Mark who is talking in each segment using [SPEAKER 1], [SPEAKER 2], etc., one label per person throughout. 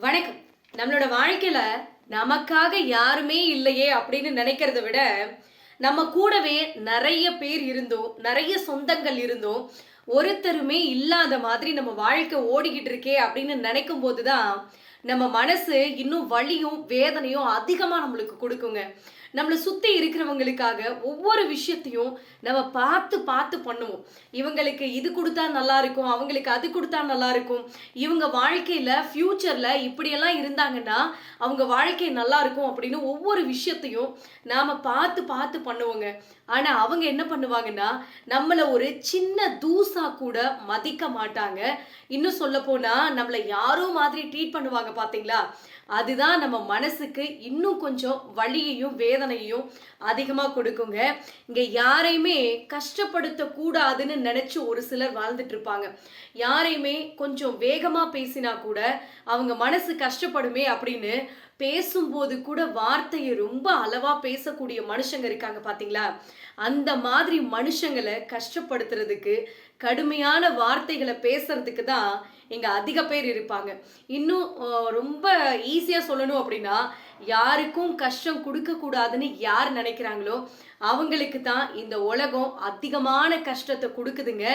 [SPEAKER 1] வணக்கம். நம்மளோட வாழ்க்கையில நமக்காக யாருமே இல்லையே அப்படின்னு நினைக்கிறத விட நம்ம கூடவே நிறைய பேர் இருந்தோம் நிறைய சொந்தங்கள் இருந்தோம். ஒருத்தருமே இல்லாத மாதிரி நம்ம வாழ்க்கை ஓடிக்கிட்டு இருக்கே அப்படின்னு நினைக்கும் போதுதான் நம்ம மனசு இன்னும் வலியும் வேதனையும் அதிகமாக நம்மளுக்கு கொடுக்குங்க. நம்மளை சுற்றி இருக்கிறவங்களுக்காக ஒவ்வொரு விஷயத்தையும் நம்ம பார்த்து பார்த்து பண்ணுவோம். இவங்களுக்கு இது கொடுத்தா நல்லா இருக்கும் அவங்களுக்கு அது கொடுத்தா நல்லா இருக்கும். இவங்க வாழ்க்கையில் ஃப்யூச்சரில் இப்படியெல்லாம் இருந்தாங்கன்னா அவங்க வாழ்க்கை நல்லா இருக்கும் அப்படின்னு ஒவ்வொரு விஷயத்தையும் நாம் பார்த்து பார்த்து பண்ணுவோங்க. ஆனா அவங்க என்ன பண்ணுவாங்கன்னா நம்மள ஒரு சின்ன தூசா கூட மதிக்க மாட்டாங்க. இன்னும் சொல்ல போனா நம்மளை யாரோ மாதிரி ட்ரீட் பண்ணுவாங்க பாத்தீங்களா? அதுதான் நம்ம மனசுக்கு இன்னும் கொஞ்சம் வழியையும் வேதனையும் அதிகமாக கொடுக்குங்க. இங்க யாரையுமே கஷ்டப்படுத்த கூடாதுன்னு நினைச்சு ஒரு சிலர் வாழ்ந்துட்டு இருப்பாங்க யாரையுமே கொஞ்சம் வேகமா பேசினா கூட அவங்க மனசு கஷ்டப்படுமே அப்படின்னு பேசும்போது கூட வார்த்தையை ரொம்ப அளவா பேசக்கூடிய மனுஷங்க இருக்காங்க பாத்தீங்களா? அந்த மாதிரி மனுஷங்களை கஷ்டப்படுத்துறதுக்கு கடுமையான வார்த்தைகளை பேசுறதுக்கு தான் இங்க அதிக பேர் இருப்பாங்க. இன்னும் ரொம்ப ஈஸியா சொல்லணும் அப்படின்னா யாருக்கும் கஷ்டம் கொடுக்க கூடாதுன்னு யார் நினைக்கிறாங்களோ அவங்களுக்கு தான் இந்த உலகம் அதிகமான கஷ்டத்தை கொடுக்குதுங்க.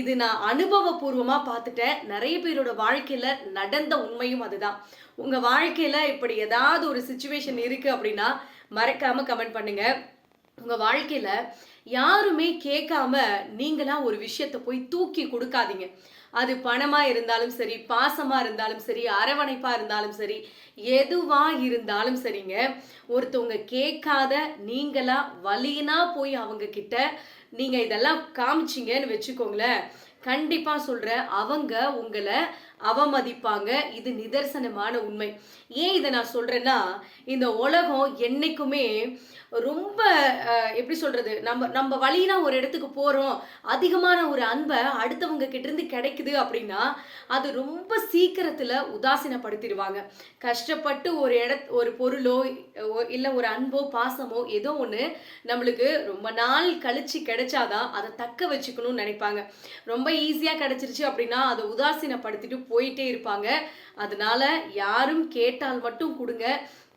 [SPEAKER 1] இது நான் அனுபவபூர்வமாக பார்த்துட்டேன். நிறைய பேரோட வாழ்க்கையில் நடந்த உண்மையும் அதுதான். உங்கள் வாழ்க்கையில் இப்படி ஏதாவது ஒரு சுச்சுவேஷன் இருக்குது அப்படின்னா மறக்காமல் கமெண்ட் பண்ணுங்கள் உங்கள் வாழ்க்கையில் யாருமே கேட்காம நீங்களாம் ஒரு விஷயத்தை போய் தூக்கி கொடுக்காதீங்க. அது பணமாக இருந்தாலும் சரி பாசமாக இருந்தாலும் சரி அரவணைப்பாக இருந்தாலும் சரி எதுவாக இருந்தாலும் சரிங்க. ஒருத்தவங்க கேட்காத நீங்களாக வலினா போய் அவங்க கிட்ட இதெல்லாம் காமிச்சீங்கன்னு வச்சுக்கோங்களேன். கண்டிப்பாக சொல்கிற அவங்க உங்களை அவமதிப்பாங்க. இது நிதர்சனமான உண்மை. ஏன் இதை நான் சொல்கிறேன்னா இந்த உலகம் என்றைக்குமே ரொம்ப எப்படி சொல்கிறது நம்ம நம்ம வழினா ஒரு இடத்துக்கு போகிறோம் அதிகமான ஒரு அன்பை அடுத்தவங்க கிட்டேருந்து கிடைக்குது அப்படின்னா அது ரொம்ப சீக்கிரத்தில் உதாசீனப்படுத்திடுவாங்க. கஷ்டப்பட்டு ஒரு இட ஒரு பொருளோ இல்லை ஒரு அன்போ பாசமோ ஏதோ ஒன்று நம்மளுக்கு ரொம்ப நாள் கழித்து கிடைச்சாதான் அதை தக்க வச்சுக்கணும்னு நினைப்பாங்க. ரொம்ப ஈஸியாக கிடச்சிருச்சு அப்படின்னா அதை உதாசீனப்படுத்திட்டு போயிட்டே இருப்பாங்க. அதனால யாரும் கேட்டால் மட்டும் கொடுங்க.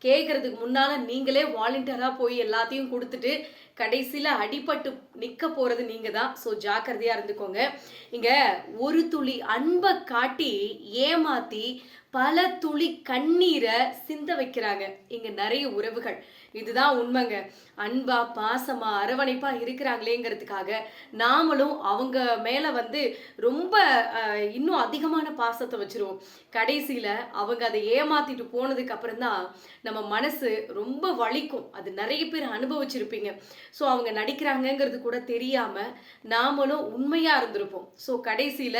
[SPEAKER 1] கேட்கறதுக்கு முன்னால நீங்களே வாலண்டியராக போய் எல்லாத்தையும் கொடுத்துட்டு கடைசியில் அடிபட்டு நிற்க போகிறது நீங்கள் தான். ஸோ ஜாக்கிரதையாக இருந்துக்கோங்க. இங்கே ஒரு துளி அன்பை காட்டி ஏமாற்றி பல துளி கண்ணீரை சிந்த வைக்கிறாங்க. இங்கே நிறைய உறவுகள். இதுதான் உண்மைங்க. அன்பா பாசமா அரவணைப்பா இருக்கிறாங்களேங்கிறதுக்காக நாமளும் அவங்க மேல வந்து ரொம்ப இன்னும் அதிகமான பாசத்தை வச்சிருவோம். கடைசியில அவங்க அதை ஏமாத்திட்டு போனதுக்கு அப்புறம் தான் நம்ம மனசு ரொம்ப வலிக்கும். அது நிறைய பேர் அனுபவிச்சிருப்பீங்க. ஸோ அவங்க நடிக்கிறாங்கங்கிறது கூட தெரியாம நாமளும் உண்மையா இருந்திருப்போம். ஸோ கடைசியில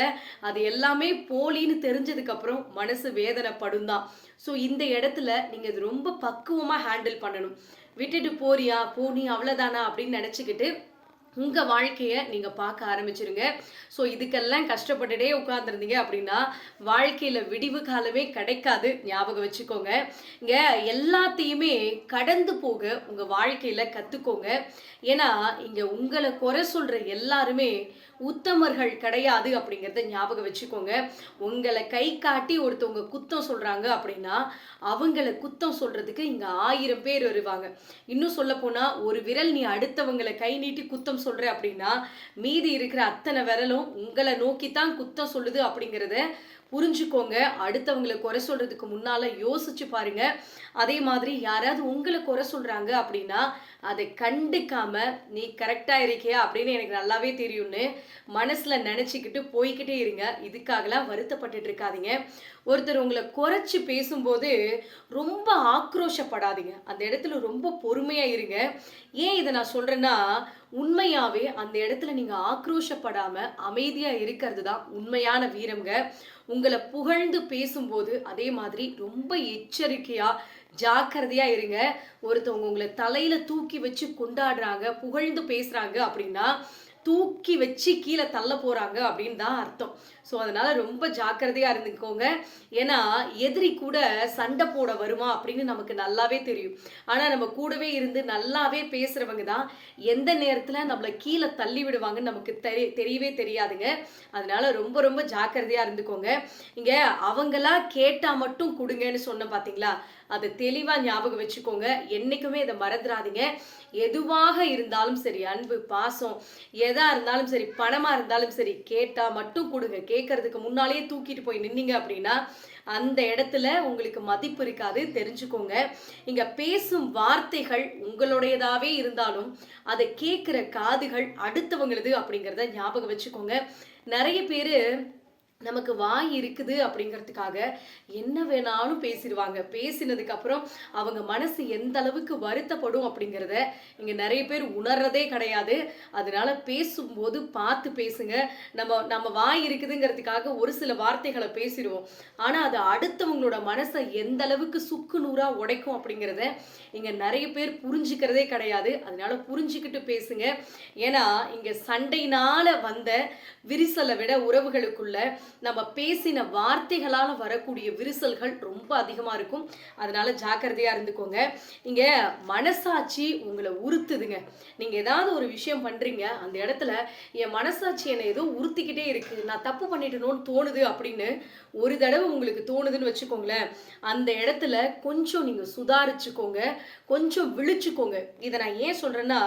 [SPEAKER 1] அது எல்லாமே போலின்னு தெரிஞ்சதுக்கு அப்புறம் மனசு வேதனைப்படும் தான் ஸோ இந்த இடத்துல நீங்க இது ரொம்ப பக்குவமா ஹேண்டில் பண்ணணும். விட்டுட்டு போறியா? போ நீ அவ்வளவுதானா? அப்படின்னு நினச்சிக்கிட்டு உங்கள் வாழ்க்கையை நீங்கள் பார்க்க ஆரம்பிச்சிருங்க. ஸோ இதுக்கெல்லாம் கஷ்டப்பட்டுட்டே உட்காந்துருந்தீங்க அப்படின்னா வாழ்க்கையில் விடிவு காலமே கிடைக்காது. ஞாபகம் வச்சுக்கோங்க. இங்கே எல்லாத்தையுமே கடந்து போக உங்கள் வாழ்க்கையில் கற்றுக்கோங்க ஏன்னா இங்கே உங்களை குறை சொல்கிற எல்லாருமே உத்தமர்கள் கிடையாது அப்படிங்கிறத ஞாபகம் வச்சுக்கோங்க. உங்களை கை காட்டி ஒருத்தவங்க குத்தம் சொல்கிறாங்க அப்படின்னா அவங்கள குத்தம் சொல்கிறதுக்கு இங்கே ஆயிரம் பேர் வருவாங்க. இன்னும் சொல்லப்போனால் ஒரு விரல் நீ அடுத்தவங்களை கை நீட்டி குத்தம் சொல்கிற அப்படின்னா மீதி இருக்கிற அத்தனை விரலும் உங்களை நோக்கி தான் குத்தம் சொல்லுது அப்படிங்கிறத புரிஞ்சுக்கோங்க. அடுத்தவங்களை குறை சொல்றதுக்கு முன்னால யோசிச்சு பாருங்க. அதே மாதிரி யாராவது உங்களை குறை சொல்றாங்க அப்படின்னா அதை கண்டுக்காம நீ கரெக்டா இருக்கியா அப்படின்னு எனக்கு நல்லாவே தெரியும்னு மனசுல நினைச்சுக்கிட்டு போய்க்கிட்டே இருங்க. இதுக்காகலாம் வருத்தப்பட்டுட்டு இருக்காதீங்க. ஒருத்தர் உங்களை குறைச்சு பேசும்போது ரொம்ப ஆக்ரோஷப்படாதீங்க. அந்த இடத்துல ரொம்ப பொறுமையா இருங்க. ஏன் இதை நான் சொல்றேன்னா உண்மையாவே அந்த இடத்துல நீங்க ஆக்ரோஷப்படாம அமைதியா இருக்கிறது தான் உண்மையான வீரம்ங்க. உங்களை புகழ்ந்து பேசும்போது அதே மாதிரி ரொம்ப எச்சரிக்கையா ஜாக்கிரதையா இருங்க. ஒருத்தவங்க உங்களை தலையில தூக்கி வச்சு கொண்டாடுறாங்க புகழ்ந்து பேசுறாங்க அப்படின்னா தூக்கி வச்சு கீழே தள்ள போறாங்க அப்படின்னு தான் அர்த்தம். ஸோ அதனால் ரொம்ப ஜாக்கிரதையாக இருந்துக்கோங்க. ஏன்னா எதிரி கூட சண்டை போட வருமா அப்படின்னு நமக்கு நல்லாவே தெரியும். ஆனால் நம்ம கூடவே இருந்து நல்லாவே பேசுகிறவங்க தான் எந்த நேரத்தில் நம்மளை கீழே தள்ளி விடுவாங்கன்னு நமக்கு தெரிய தெரியவே தெரியாதுங்க. அதனால் ரொம்ப ரொம்ப ஜாக்கிரதையாக இருந்துக்கோங்க. இங்கே அவங்களா கேட்டால் மட்டும் கொடுங்கன்னு சொன்ன பார்த்தீங்களா அதை தெளிவாக ஞாபகம் வச்சுக்கோங்க. என்றைக்குமே இதை மறந்துடாதீங்க எதுவாக இருந்தாலும் சரி அன்பு பாசம் எதாக இருந்தாலும் சரி பணமாக இருந்தாலும் சரி கேட்டால் மட்டும் கொடுங்க. கேட்கறதுக்கு முன்னாலேயே தூக்கிட்டு போய் நின்னீங்க அப்படின்னா அந்த இடத்துல உங்களுக்கு மதிப்பு இருக்காது தெரிஞ்சுக்கோங்க. இங்க பேசும் வார்த்தைகள் உங்களுடையதாவே இருந்தாலும் அதை கேட்கிற காதுகள் அடுத்தவங்களது அப்படிங்கிறத ஞாபகம் வச்சுக்கோங்க. நிறைய பேரு நமக்கு வாய் இருக்குது அப்படிங்கிறதுக்காக என்ன வேணாலும் பேசிடுவாங்க. பேசினதுக்கு அப்புறம் அவங்க மனசு எந்த அளவுக்கு வருத்தப்படும் அப்படிங்கிறத இங்கே நிறைய பேர் உணர்றதே கிடையாது. அதனால பேசும்போது பார்த்து பேசுங்க. நம்ம நம்ம வாய் இருக்குதுங்கிறதுக்காக ஒரு சில வார்த்தைகளை பேசிடுவோம். ஆனால் அது அடுத்தவங்களோட மனசை எந்த அளவுக்கு சுக்கு நூறாக உடைக்கும் அப்படிங்கிறத இங்கே நிறைய பேர் புரிஞ்சுக்கிறதே கிடையாது. அதனால புரிஞ்சுக்கிட்டு பேசுங்க. ஏன்னா இங்கே சண்டையினால் வந்த விரிசலை விட உறவுகளுக்குள்ள நம்ம பேசின வார்த்தைகளால வரக்கூடிய விரிசல்கள் ரொம்ப அதிகமா இருக்கும். அதனால ஜாக்கிரதையா இருந்துக்கோங்க. இங்க மனசாட்சி உங்களை உறுத்துதுங்க. நீங்க ஏதாவது ஒரு விஷயம் பண்றீங்க அந்த இடத்துல என் மனசாட்சி என்னை ஏதோ உறுத்திக்கிட்டே இருக்குது நான் தப்பு பண்ணிட்டேனோன்னு தோணுது அப்படின்னு ஒரு தடவை உங்களுக்கு தோணுதுன்னு வச்சுக்கோங்களேன். அந்த இடத்துல கொஞ்சம் நீங்க சுதாரிச்சுக்கோங்க. கொஞ்சம் விழிச்சுக்கோங்க. இதை நான் ஏன் சொல்றேன்னா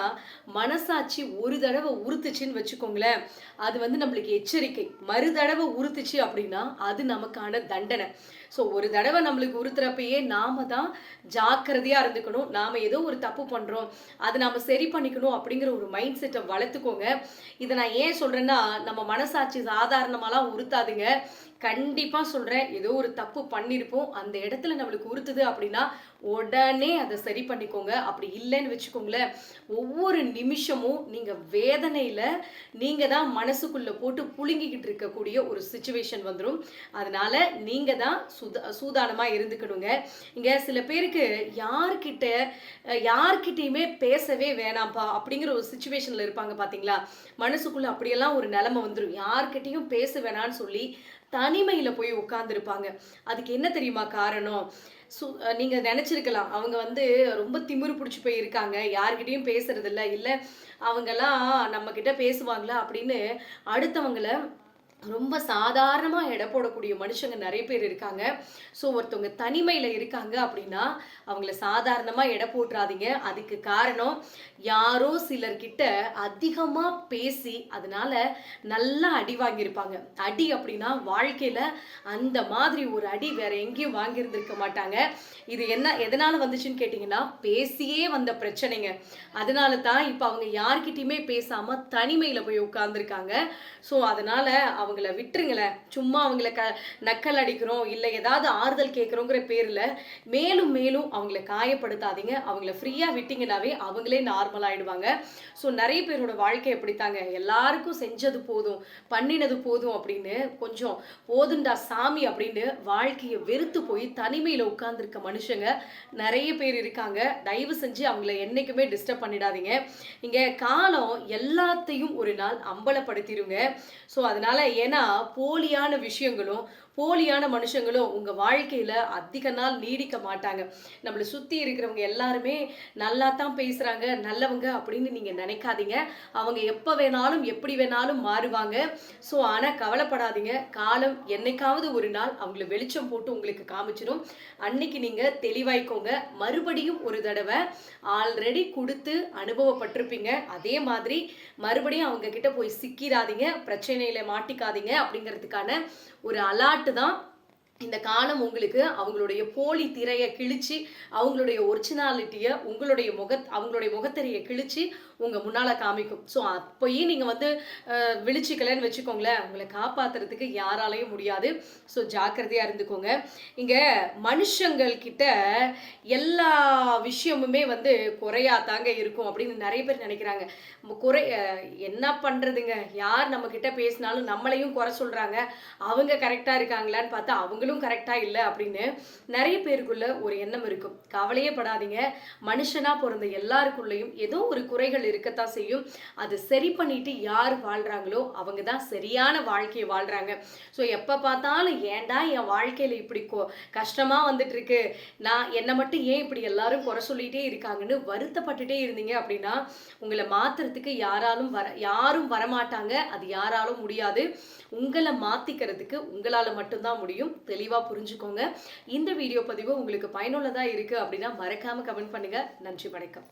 [SPEAKER 1] மனசாட்சி ஒரு தடவை உறுத்துச்சுன்னு வச்சுக்கோங்களேன். அது வந்து நம்மளுக்கு எச்சரிக்கை. மறு தடவை கொடுத்துச்சு அப்படின்னா அது நமக்கான தண்டனை. ஸோ ஒரு தடவை நம்மளுக்கு உறுத்துறப்பயே நாம தான் ஜாக்கிரதையா இருந்துக்கணும். நாம ஏதோ ஒரு தப்பு பண்றோம். அதை நாம சரி பண்ணிக்கணும் அப்படிங்கிற ஒரு மைண்ட் செட்டை வளர்த்துக்கோங்க. இதை நான் ஏன் சொல்றேன்னா நம்ம மனசாட்சி சாதாரணமாலாம் உறுத்தாதுங்க. கண்டிப்பாக சொல்கிறேன் ஏதோ ஒரு தப்பு பண்ணியிருப்போம் அந்த இடத்துல நம்மளுக்கு உறுத்துது அப்படின்னா உடனே அதை சரி பண்ணிக்கோங்க. அப்படி இல்லைன்னு வச்சுக்கோங்களேன். ஒவ்வொரு நிமிஷமும் நீங்கள் வேதனையில் நீங்கள் தான் மனசுக்குள்ளே போட்டு புழுங்கிக்கிட்டு இருக்கக்கூடிய ஒரு சுச்சுவேஷன் வந்துடும் அதனால நீங்கள் தான் சுத சூதானமாக இருந்துக்கணுங்க. இங்கே சில பேருக்கு யார்கிட்ட யார்கிட்டையுமே பேசவே வேணாம்ப்பா அப்படிங்கிற ஒரு சுச்சுவேஷனில் இருப்பாங்க பார்த்தீங்களா மனசுக்குள்ளே அப்படியெல்லாம் ஒரு நிலமை வந்துடும் யார்கிட்டையும் பேச வேணாம்னு சொல்லி தனிமையில் போய் உட்காந்துருப்பாங்க அதுக்கு என்ன தெரியுமா காரணம்? சு நீங்கள் நினச்சிருக்கலாம். அவங்க வந்து ரொம்ப திமிரு பிடிச்சி போய் இருக்காங்க யார்கிட்டயும் இல்லை அவங்கெல்லாம் நம்ம பேசுவாங்களா அப்படின்னு அடுத்தவங்கள ரொம்ப சாதாரணமாக எடை போடக்கூடிய மனுஷங்க நிறைய பேர் இருக்காங்க. ஸோ ஒருத்தவங்க தனிமையில் இருக்காங்க அப்படின்னா அவங்கள சாதாரணமாக எடை போட்டுறாதீங்க. அதுக்கு காரணம் யாரோ சிலர்கிட்ட அதிகமாக பேசி அதனால நல்லா அடி வாங்கியிருப்பாங்க. அடி அப்படின்னா வாழ்க்கையில் அந்த மாதிரி ஒரு அடி வேற எங்கேயும் வாங்கியிருந்திருக்க மாட்டாங்க. இது என்ன எதனால் வந்துச்சுன்னு கேட்டிங்கன்னா பேசியே வந்த பிரச்சனைங்க. அதனால தான் இப்போ அவங்க யார்கிட்டையுமே பேசாமல் தனிமையில் போய் உட்காந்துருக்காங்க ஸோ அதனால் அவங்க அவங்கள விட்டுருங்களேன். சும்மா அவங்கள க நக்கல் அடிக்கிறோம் இல்லை ஏதாவது ஆறுதல் கேட்குறோங்கிற பேர்ல மேலும் மேலும் அவங்கள காயப்படுத்தாதீங்க. அவங்கள ஃப்ரீயா விட்டிங்கனாவே அவங்களே நார்மல் ஆயிடுவாங்க. ஸோ நிறைய பேரோட வாழ்க்கை எப்படித்தாங்க எல்லாருக்கும் செஞ்சது போதும் பண்ணினது போதும் அப்படின்னு கொஞ்சம் போதுண்டா சாமி அப்படின்னு வாழ்க்கையை வெறுத்து போய் தனிமையில் உட்கார்ந்துருக்க மனுஷங்க நிறைய பேர் இருக்காங்க. தயவு செஞ்சு அவங்கள என்னைக்குமே டிஸ்டர்ப் பண்ணிடாதீங்க. இங்கே காலம் எல்லாத்தையும் ஒரு நாள் அம்பலப்படுத்திடுங்க ஸோ அதனால ஏன்னா போலியான விஷயங்களும் போலியான மனுஷங்களும் உங்கள் வாழ்க்கையில் அதிக நாள் நீடிக்க மாட்டாங்க. நம்மளை சுற்றி இருக்கிறவங்க எல்லாருமே நல்லா தான் பேசுகிறாங்க நல்லவங்க அப்படின்னு நீங்கள் நினைக்காதீங்க. அவங்க எப்போ வேணாலும் எப்படி வேணாலும் மாறுவாங்க. ஸோ ஆனால் கவலைப்படாதீங்க. காலம் என்னைக்காவது ஒரு நாள் அவங்கள வெளிச்சம் போட்டு உங்களுக்கு காமிச்சிடும் அன்னைக்கு நீங்கள் தெளிவாய்க்கோங்க. மறுபடியும் ஒரு தடவை ஆல்ரெடி கொடுத்து அனுபவப்பட்டிருப்பீங்க. அதே மாதிரி மறுபடியும் அவங்க கிட்ட போய் சிக்கிடாதீங்க பிரச்சனையில மாட்டிக்காதீங்க அப்படிங்கிறதுக்கான ஒரு அலாட்டு தான். இந்த காலம் உங்களுக்கு அவங்களுடைய போலி திரையை கிழிச்சு அவங்களுடைய ஒரிஜினாலிட்டியை உங்களுடைய முக அவங்களுடைய முகத்திரையை கிழிச்சு உங்கள் முன்னால் காமிக்கும். ஸோ அப்போயும் நீங்கள் வந்து விழிச்சிக்கலன்னு வச்சுக்கோங்களேன். உங்களை காப்பாத்துறதுக்கு யாராலையும் முடியாது. ஸோ ஜாக்கிரதையாக இருந்துக்கோங்க. இங்கே மனுஷங்கள்கிட்ட எல்லா விஷயமுமே வந்து குறையா தாங்க இருக்கும் அப்படின்னு நிறைய பேர் நினைக்கிறாங்க. குறை என்ன பண்றதுங்க? யார் நம்ம கிட்ட பேசினாலும் நம்மளையும் குறை சொல்கிறாங்க அவங்க கரெக்டாக இருக்காங்களான்னு பார்த்தா அவங்களும் கரெக்டாக இல்லை அப்படின்னு நிறைய பேருக்குள்ள ஒரு எண்ணம் இருக்கும். கவலையே படாதீங்க. மனுஷனாக பிறந்த எல்லாருக்குள்ளேயும் ஏதோ ஒரு குறைகள் குறைகள் இருக்கத்தான் செய்யும். அது சரி பண்ணிட்டு யார் வாழ்றாங்களோ அவங்க தான் சரியான வாழ்க்கையை வாழ்றாங்க. ஸோ எப்போ பார்த்தாலும் ஏன்டா என் வாழ்க்கையில் இப்படி கோ கஷ்டமா வந்துட்டு இருக்கு நான் என்னை மட்டும் ஏன் இப்படி எல்லாரும் குறை சொல்லிட்டே இருக்காங்கன்னு வருத்தப்பட்டுட்டே இருந்தீங்க அப்படின்னா உங்களை மாத்துறதுக்கு யாராலும் வர யாரும் வரமாட்டாங்க. அது யாராலும் முடியாது. உங்களை மாத்திக்கிறதுக்கு உங்களால மட்டும்தான் முடியும். தெளிவாக புரிஞ்சுக்கோங்க. இந்த வீடியோ பதிவு உங்களுக்கு பயனுள்ளதாக இருக்கு அப்படின்னா மறக்காம கமெண்ட் பண்ணுங்க. நன்றி வணக்கம்.